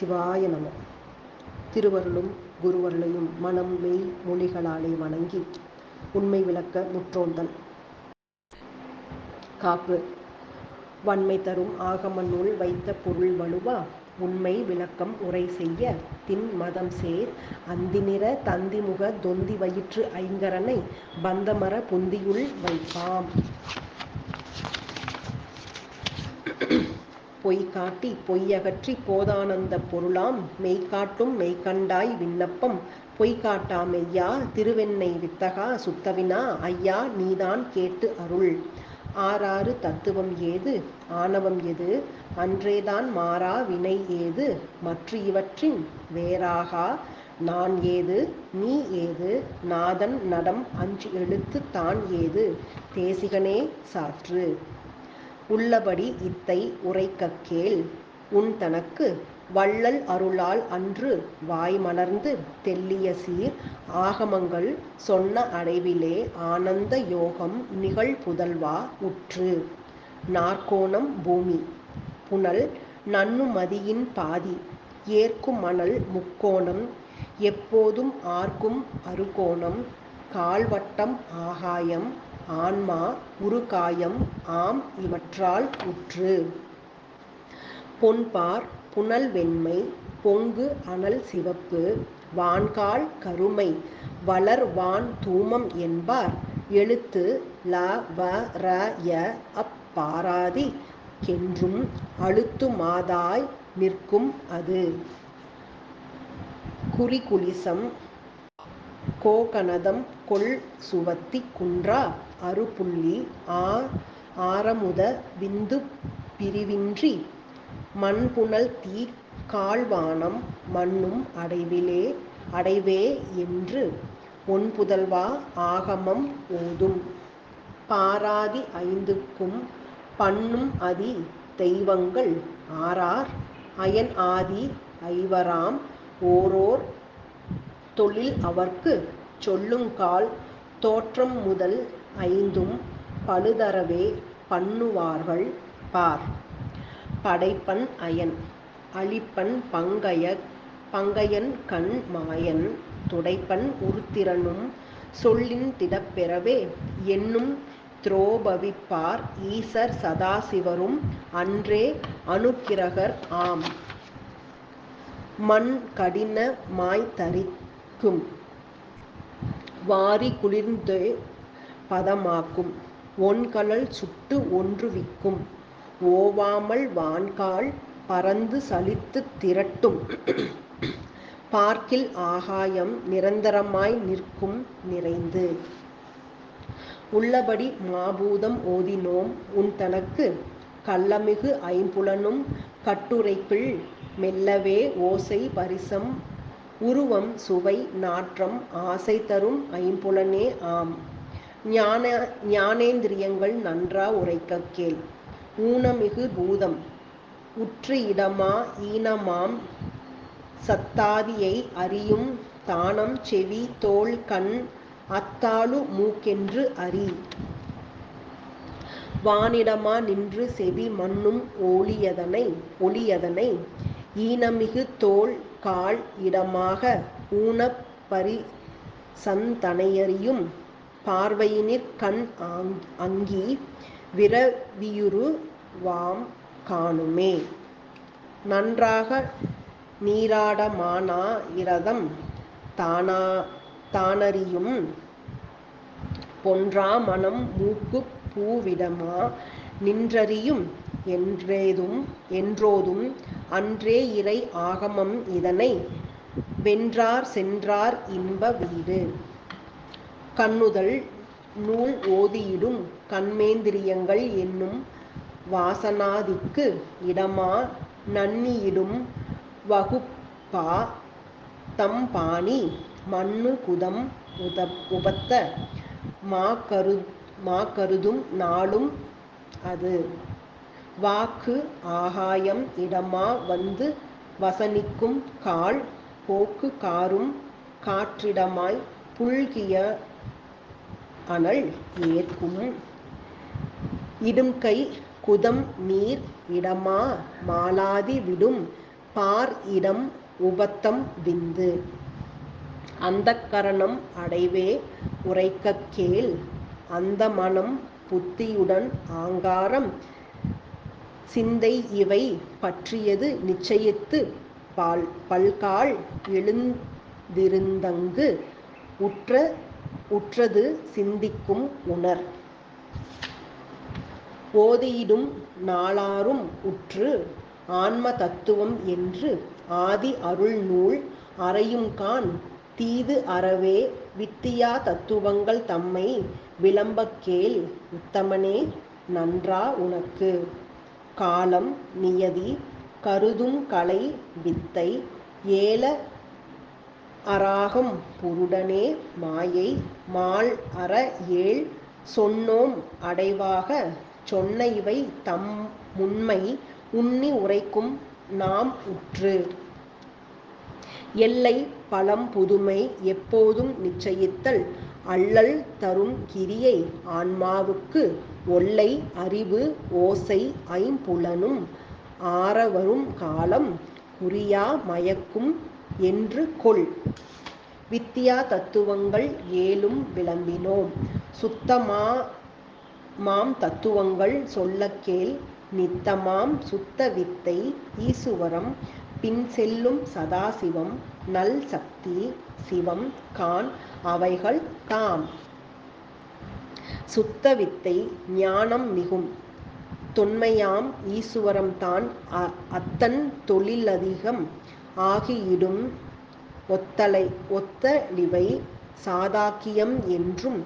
சிவாய நம. திருவருளும் குருவருளையும் மனம் மெய் மொழிகளாலே வணங்கி உண்மை விளக்க முற்றோந்தல். காப்பு. வன்மை தரும் ஆகம நூல் வைத்த பொருள் வலுவா? உண்மை விளக்கம் உரை செய்ய தின் மதம் சேர். அந்திநிற தந்திமுக தொந்தி வயிற்று ஐங்கரனை பந்தமர புந்தியுள் வைப்பாம். பொய் காட்டி பொய்யகற்றி போதானந்த பொருளாம். மெய்காட்டும் மெய்கண்டாய் விண்ணப்பம். பொய் காட்டா மெய்யா திருவெண்ணை வித்தகா சுத்தவினா. ஐயா நீதான் கேட்டு அருள். ஆறாறு தத்துவம் ஏது? ஆணவம் எது? அன்றேதான் மாறா வினை ஏது? மற்ற இவற்றின் வேறாகா? நான் ஏது? நீ ஏது? நாதன் நடம் அஞ்சு எழுத்து தான் ஏது? தேசிகனே சாற்று. உள்ளபடி இத்தை உரைக்கக் கேள். உன் தனக்கு வள்ளல் அருளால் அன்று வாய் மலர்ந்து தெல்லிய சீர் ஆகமங்கள் சொன்ன அடைவிலே ஆனந்த யோகம் நிகழ் புதல்வா உற்று. நாற்கோணம் பூமி. புனல் நன்னுமதியின் பாதி. ஏற்கும் மணல் முக்கோணம். எப்போதும் ஆர்க்கும் அருகோணம் கால்வட்டம் ஆகாயம். ஆன்மா உருகாயம் ஆம் இவற்றால் உற்று. பொன்பார் புனல் வெண்மை பொங்கு அனல் சிவப்பு வான்கால் கருமை வளர் வான் தூமம் என்பார். எழுத்து ல வ ர ய அப்பாராதி கென்றும் அழுத்துமாதாய் நிற்கும் அது. குறிகுலிசம் கோகனதம் கொள் சுவத்தி குன்றா அருப்புள்ளி ஆ ஆரமுத விந்து பிரிவின்றி மண்புனல் தீ கால்வானம் மண்ணும் அடைவிலே அடைவே என்று ஒன்புதல்வா ஆகமம் ஓதும். பாராதி ஐந்துக்கும் பண்ணும் அதி தெய்வங்கள் ஆறார். அயன் ஆதி ஐவராம் ஓரோர் தொழில் அவர்க்கு சொல்லுங்கால் தோற்றம் முதல் ஐந்தும் பழுதறவே பண்ணுவார்கள் பார். படைப்பன் அயன் அழிப்பன் பங்கய பங்கையன் கண் மாயன் துடைப்பன் உருத்திரனும் சொல்லின் திடப்பெறவே என்னும் துரோபவிப்பார் ஈசர் சதாசிவரும் அன்றே அனுக்கிரகர் ஆம். மண் கடின மாய்தரிக்கும் வாரி குளிர்ந்து பதமாக்கும். ஒன்கலல் சுட்டு ஒன்றுவிக்கும் ஓவாமல் வான்கால் பறந்து சலித்து திரட்டும். பார்க்கில் ஆகாயம் நிரந்தரமாய் நிற்கும் நிறைந்து. உள்ளபடி மாபூதம் ஓதினோம். உன் தனக்கு கள்ளமிகு ஐம்புலனும் கட்டுரைப்பில் மெல்லவே ஓசை பரிசம். உருவம் சுவை நாற்றம் ஆசை தரும் ஐம்புலனே ஆம். ஞான ஞானேந்திரியங்கள் நன்றா உரைக்க கேள். ஊனமிகு பூதம் உற்று இடமா ஈனமாம். சத்தாதியை அறியும் தானம் செவி தோல் கண் அத்தாளு மூக்கென்று அறி வானிடமா நின்று செவி மண்ணும் ஒளியதனை ஒளியதனை. ஈனமிகு தோல் கால் இடமாக ஊனப் பரி சந்தனையறியும் பார்வையினிற் கண் அங்கி விரவியுரு வாம் காணுமே. நன்றாக நீராடமானா இரதம் தானா தானறியும் பொன்றா மனம் மூக்கு பூவிடமா நின்றறியும் என்றேதும் என்றோதும் அன்றே இறை ஆகமம் இதனை வென்றார் சென்றார் இன்ப வீடு. கண்ணுதல் நூல் ஓதியிடும் கண்மேந்திரியங்கள் என்னும் வாசனாதிக்கு இடமா நன்னியிடும் வகுப்பா தம்பாணி மண்ணு குதம் உத உபத்த மா கரு மா கருதும் நாளும் அது. வாக்கு ஆகாயம் இடமா வந்து வசனிக்கும் கால் போக்கு காரும் காற்றிடமாய் புல்கிய அனல் ஏற்கும் இடும்கை குதம் நீர் இடமா மாலாதி விடும் பார் இடம் உபத்தம் விந்து. அந்தக்கரணம் அடைவே உரைக்கக் கேள். அந்த மனம் புத்தியுடன் ஆங்காரம். சிந்தை இவை பற்றியது நிச்சயித்து பால் பல்கால் எழுந்திருந்தங்கு உற்ற உற்றது சிந்திக்கும் உணர். ஓதியிடும் நாளாரும் உற்று ஆன்ம தத்துவம் என்று ஆதி அருள் நூல் அறையும்காண் தீது அறவே வித்தியா தத்துவங்கள் தம்மை விளம்பக்கேள் உத்தமனே நன்றா உனக்கு. காலம் நியதி கருதும் கலை வித்தை ஏல அராகம் புருடனே மாயை மால் அற ஏழ் சொன்னோம் அடைவாக சொன்ன இவை தம் முன்மை உண்ணி உரைக்கும் நாம் உற்று. எல்லை பலம் புதுமை எப்போதும் நிச்சயித்தல் அள்ளல் தரும் கிரியை ஆன்மாவுக்கு ஒல்லை அறிவு ஓசை ஐம்புலனும் ஆறவரும் காலம் குறியா மயக்கும் என்று கொள். வித்தியா தத்துவங்கள் ஏழும் விளம்பினோம். சுத்தமா மாம் தத்துவங்கள் சொல்லக் கேள். நித்தமாம் சுத்த வித்தை ஈசுவரம். பின் செல்லும் சதாசிவம் நல் சக்தி சிவம் கான் அவைகள் தாம். சுத்த வித்தை ஞானம் மிகும். தொன்மையாம் ஈசுவரம்தான் அத்தன் தொழிலதிகம். ஆகியிடும். ஒத்தலை ஒத்தளிவை சாதாக்கியம் என்றும்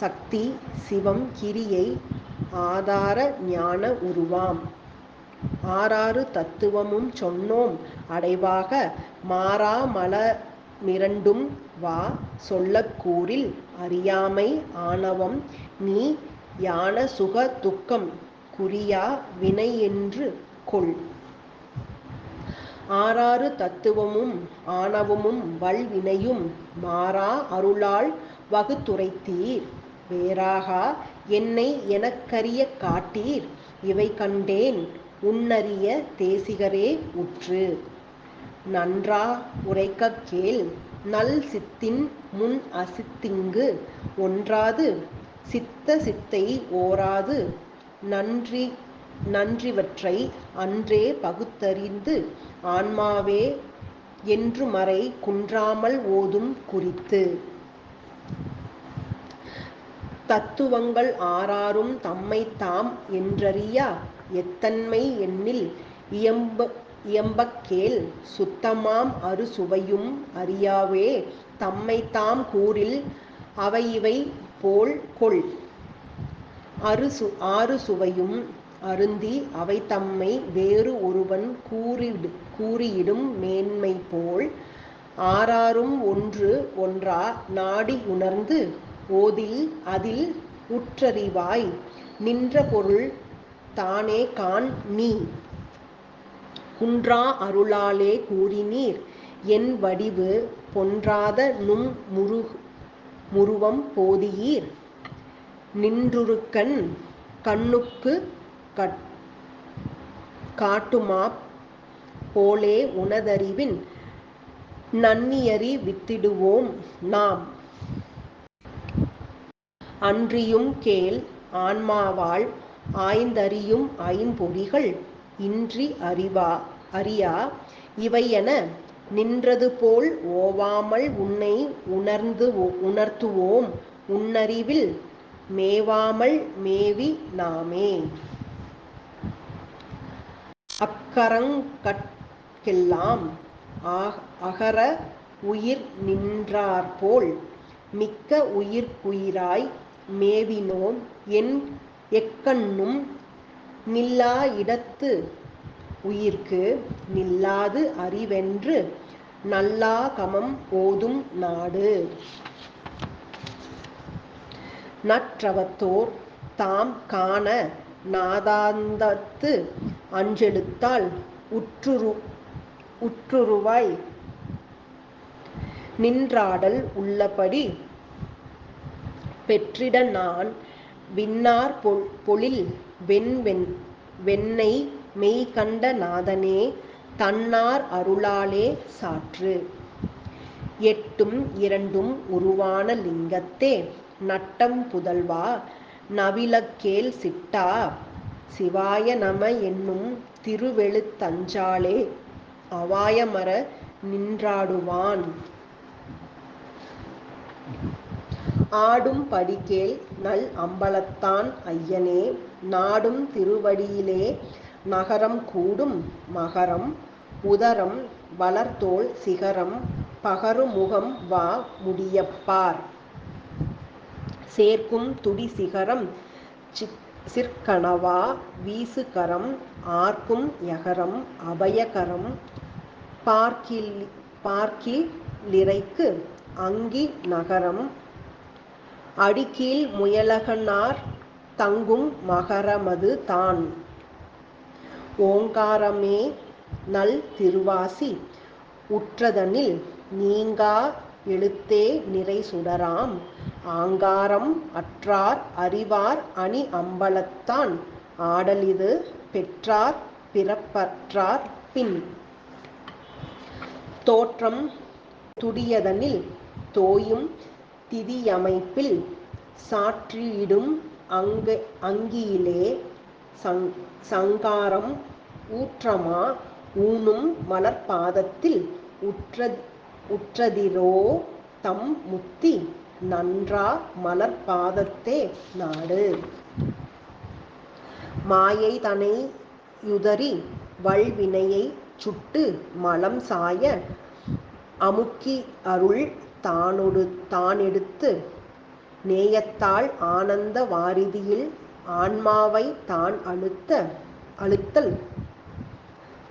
சக்தி சிவம் கிரியை ஆதார ஞான உருவாம். ஆறாறு தத்துவமும் சொன்னோம் அடைவாக மாறா மலமிரண்டும் வா சொல்லக்கூறில் அறியாமை ஆணவம். நீ யான சுக துக்கம் குறியா வினை என்று கொள். ஆறாறு தத்துவமும் ஆணவமும் வல்வினையும் மாறா அருளால் வகுத்துரைத்தீர். வேறாகா என்னை எனக்கரிய காட்டீர். இவை கண்டேன் உன்னறிய தேசிகரே உற்று. நன்றா உரைக்கக் கேள். நல் சித்தின் முன் அசித்திங்கு. ஒன்றாது சித்த சித்தை ஓராது. நன்றி நன்றிவற்றை அன்றே பகுத்தறிந்து ஆன்மாவே என்று மறை குன்றாமல் ஓதும் குறித்து. தத்துவங்கள் ஆறாரும் தம்மை தாம் என்றறியா எத்தன்மை எண்ணில் இயம்ப இயம்பக்கேல் சுத்தமாம் அறு சுவையும் அறியாவே தாம் கூறில் அவை இவை போல் கொள். அறு சு ஆறு சுவையும் அருந்தி அவை தம்மை வேறு ஒருவன் கூறிடு கூறியிடும் மேன்மை போல் ஆறாரும் ஒன்று ஒன்றா நாடி உணர்ந்து ஓதில் அதில் உற்றறிவாய் நின்ற பொருள் தானே கான் நீ. குன்றா அருளாலே கூறினீர் என் வடிவு பொன்றாத நும் முரு முருவம் போதியீர். நின்றுருக்கண் கண்ணுக்கு கட். காட்டுமாப் போலே உனதறிவின் நன்னியறி வித்திடுவோம் நாம். அன்றியும் கேள் ஆன்மாவாள் ஆய்ந்தறியும் ஐம்பொறிகள் இன்றி அறிவா அறியா? இவையென நின்றது போல் ஓவாமல் உன்னை உணர்ந்து உணர்த்துவோம். உன்னறிவில் மேவாமல் மேவி நாமே. அக்கரங்கட்கெல்லாம் அகர உயிர் நின்றாற்போல் மிக்க உயிர்க்குயிராய் மேவினோம் என் எக்கண்ணும் நில்லா இடத்து உயிர்க்கு நில்லாது அறிவென்று நல்லாகமம் போதும் நாடு. நற்றவத்தோர் தாம் காண நாதாந்தத்து அஞ்செழுத்தால் உற்றுரு உற்றுருவாய். நின்றாடல் உள்ளபடி பெற்றிட நான் விண்ணார் பொழில் வெண்வெண் வெண்ணை வெண்ணெய் மெய் கண்ட நாதனே தன்னார் அருளாலே சாற்று. எட்டும் இரண்டும் உருவான லிங்கத்தே நட்டம் புதல்வா நவிலக்கேல் சிட்டா. சிவாய நம என்னும் திருவெழுத்தஞ்சாலே அவாயமர நின்றாடுவான். ஆடும் படிக்கேல் நல் அம்பலத்தான் ஐயனே நாடும் திருவடியிலே நகரம் கூடும் மகரம் உதரம் வளர்த்தோல் சிகரம் பகருமுகம் வா முடியப்பார். சேர்க்கும் துடி சிகரம் சிற்கணவா வீசுகரம் ஆர்க்கும் யகரம் அபயகரம் பார்க்கில் பார்க்கிலிரைக்கு அங்கி நகரம் அடிக்கீழ் முயலகனார் தங்கும் மகரமது தான். ஓங்காரமே நல் திருவாசி உற்றதனில் நீங்கா எழுத்தே நிறை சுடராம். ஆங்காரம் அற்றார் அறிவார் அணி அம்பலத்தான். ஆடலிது பெற்றார் பிறப்பற்றார் பின். தோற்றம் துடியதனில் தோயும் திதியமைப்பில் சாற்றியிடும் அங்கு அங்கியிலே சங் சங்காரம் ஊற்றமா ஊனும் மலர்பாதத்தில் உற்ற உற்றதிரோ தம் முத்தி. நன்றா மலர்பாதத்தே நாடு. மாயை தனை யுதறி வல்வினையை சுட்டு மலம் சாய அமுக்கி அருள் தானொடு தானெடுத்து நேயத்தால் ஆனந்த வாரிதியில் ஆன்மாவை தான் அழுத்த அழுத்தல்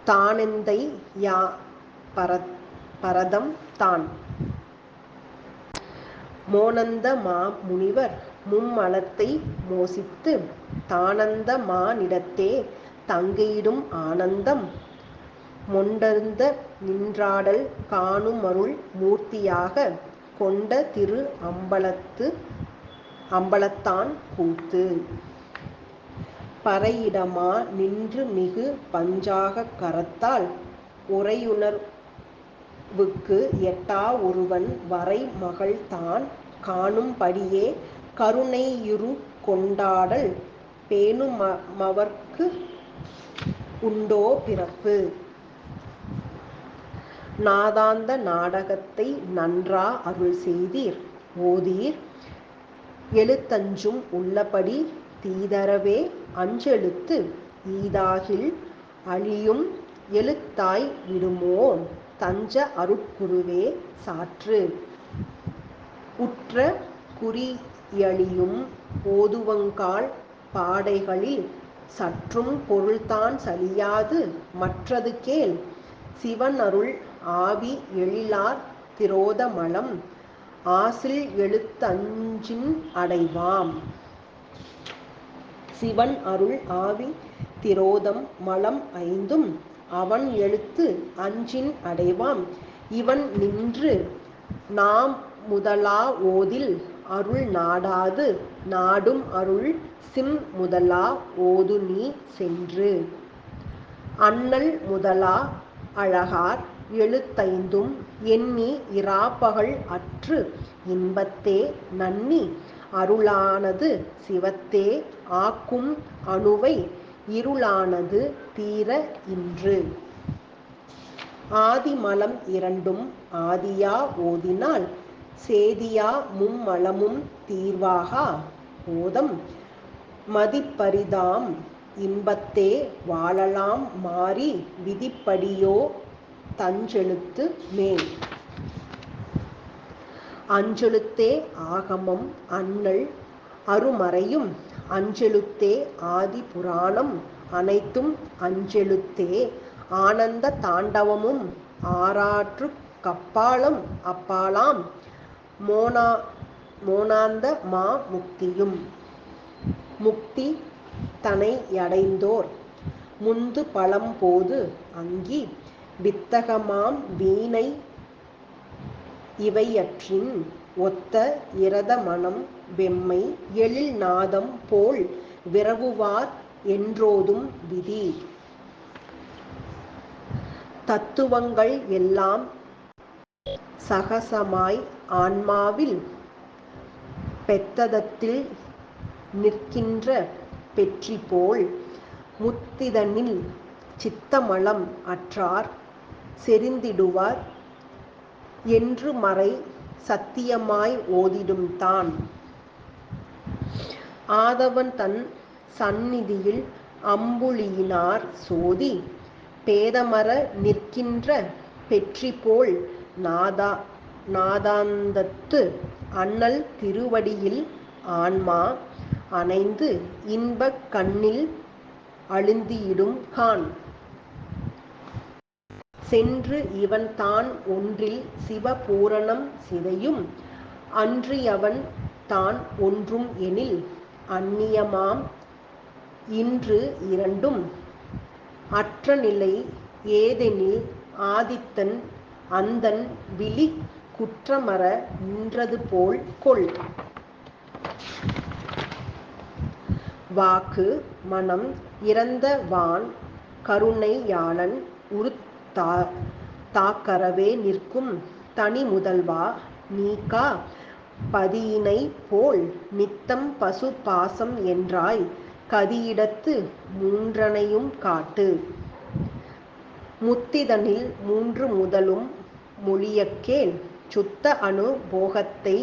தானெந்தை யா பர பரதம் தான். மோனந்த மா முனிவர் மும்மலத்தை மோசித்து தானந்த மானிடத்தே தங்கையிடும் ஆனந்தம். மொண்டர்ந்த நின்றாடல் காணுமருள் மூர்த்தியாக கொண்ட திரு அம்பலத்து அம்பலத்தான் கூத்து. பறையிடமா நின்று மிகு பஞ்சாக கரத்தால் உரையுணர்வுக்கு எட்டா ஒருவன் வரை மகள்தான் காணும்படியே கருணையுரு கொண்டாடல் பேணுமவர்க்கு உண்டோ பிறப்பு? நாதாந்த நாடகத்தை நன்றா அருள் செய்தீர். ஓதீர். எழுத்தஞ்சும் உள்ளபடி தீதரவே அஞ்செழுத்து. ஈதாகில் அழியும் எழுத்தாய் விடுமோ தஞ்ச அருட்குருவே சாற்று. உற்ற குறியழியும் ஓதுவங்கால் பாடைகளில் சற்றும் பொருள்தான் சலியாது மற்றது கேள். சிவன் அருள் ஆவி எழிலார் திரோத மலம் ஆசில் எழுத்தஞ்சின் அடைவாம். சிவன் அருள் ஆவி திரோதம் மலம் ஐந்தும் அவன் எழுத்து அஞ்சின் அடைவாம். இவன் நின்று நாம் முதலா ஓதில் அருள் நாடாது நாடும் அருள் சிம் முதலா ஓது நீ சென்று. அண்ணல் முதலா அழகார் எழுத்தைந்தும் எண்ணி இராப்பகல் அற்று இன்பத்தே நன்னி அருளானது சிவத்தே ஆக்கும் அணுவை இருளானது தீர இன்று. ஆதிமலம் இரண்டும் ஆதியா ஓதினால் சேதியா மும்மலமும் தீர்வாகா? போதம். மதிப்பரிதாம் இன்பத்தே வாழலாம் மாறி விதிப்படியோ தஞ்செழுத்து மேல். அஞ்செழுத்தே ஆகமம் அண்ணல் அருமறையும் அஞ்செழுத்தே ஆதி புராணம் அனைத்தும் அஞ்செழுத்தே ஆனந்த தாண்டவமும் ஆறாற்று கப்பாலம் அப்பாலாம் மோனா மோனாந்த மா முக்தியும். முக்தி தனையடைந்தோர் முந்து பழம்போது அங்கி வித்தகமாம் வீணை இவையற்றின் ஒத்த இரத மனம் வெம்மை எழில் நாதம் போல் விரவுவார் என்றோதும் விதி. தத்துவங்கள் எல்லாம் சகசமாய் ஆன்மாவில் பெத்ததத்தில் நிற்கின்ற பெற்றிபோல் முத்திதனில் சித்தமலம் அற்றார் செறிந்திடுவார் என்று மறை சத்தியமாய் ஓதிடும் தான். ஆதவன் தன் சந்நிதியில் அம்புலியினார் சோதி பேதமற நிற்கின்ற பெற்றி போல் நாதா நாதாந்தத்து அண்ணல் திருவடியில் ஆன்மா அணைந்து இன்பக் கண்ணில் அழுந்தியிடும் கான். சென்று இவன் தான் ஒன்றில் சிவபூரணம் சிதையும் அன்றியவன் தான் ஒன்றும் எனில் அந்நியமாம். இன்று இரண்டும் அற்றநிலை ஏதெனில் ஆதித்தன் அந்தன் விழி குற்றமற நின்றதுபோல் கொள். வாக்கு மனம் இறந்த வான் கருணை யாளன் உருத்தா தாக்கரவே நிற்கும் தனிமுதல்வா நீக்கா பதியினைப் போல் நித்தம் பசு பாசம் என்றாய் கதியிடத்து மூன்றனையும் காட்டு. முத்திதனில் மூன்று முதலும் மொழியக்கேன் சுத்த அனுபோகத்தை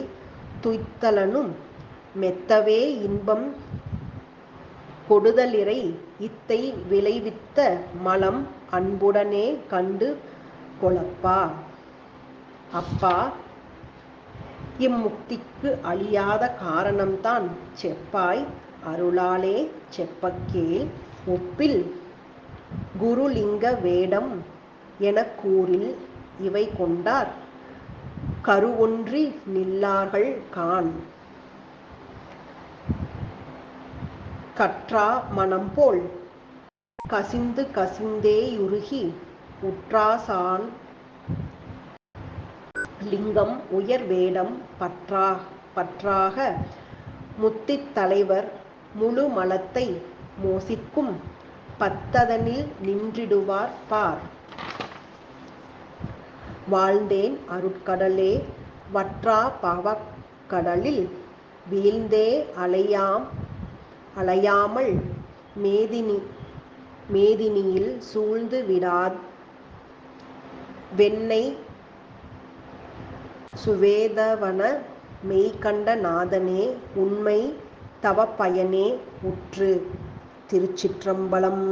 துய்த்தலனும் மெத்தவே இன்பம் கொடுதலிறை இத்தை விளைவித்த மலம் அன்புடனே கண்டு கொளப்பா. அப்பா இம்முக்திக்கு அழியாத காரணம்தான் செப்பாய் அருளாலே செப்பக்கேல் ஒப்பில் குருலிங்க வேடம் என கூறில் இவை கொண்டார். கருவொன்றி நில்லார்கள் கான் கற்றா மனம் போல் கசிந்து கசிந்தேயுருகி உற்றாசான் லிங்கம் உயர் வேடம் பற்றாக முத்தித் தலைவர் முழுமலத்தை மோசிக்கும் பத்ததனில் நின்றிடுவார் பார். வாழ்ந்தேன் அருட்கடலே வற்றா பவக்கடலில் வீழ்ந்தே அலையாம் அலையாமல் மேதினி மேதினியில் சூழ்ந்து விடாத் வென்னை சுவேதவன மெய்கண்ட நாதனே உண்மை தவப்பயனே உற்று. திருச்சிற்றம்பலம்